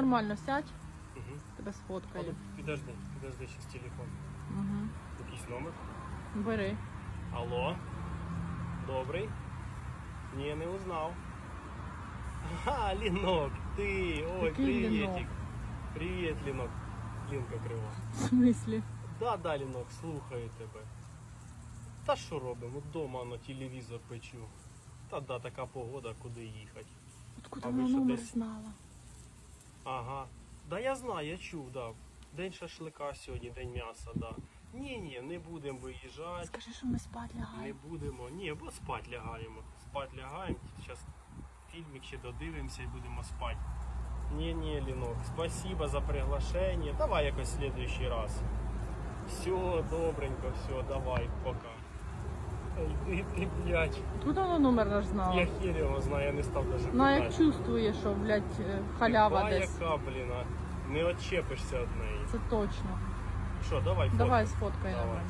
нормально, сядь, Угу. тебе сфоткаю. Підожди, підожди, щас телефон. Угу. Якийсь номер. Бери. Алло? Добрий? Ні, не узнав. Ага, Лінок, ти. Ой, Який Лінок? приветик. Привіт, Лінок. Лінка крива. В смислі? Да, да, Лінок, слухаю тебе. Та що робимо? Дома на телевізор печу. Та да, така погода, куди їхати. Откуда А вона що, номер десь? знала? Ага. Да я знаю, я чув, да. День шашлика сьогодні, день м'яса, да. Ні, ні, не будемо виїжджати. Скажи, що ми спать Не лягаємо. будемо. Ні, бо спать лягаємо. Спать лягаємо. Зараз фільмик ще додивимося і будемо спати. Ні, ні, Лінок, спасибо за приглашення. Давай якось в следующий раз. Все, добренько, все, давай, пока. Блядь. Откуда вона номер наш знала? Я хер його знаю, я не став даже Вона як чувствує, що, блядь, е, халява Яка, десь. яка, блін, а? Не очепишся від неї. Це точно. Що, давай, Давай фоткай. сфоткай Давай. нормально.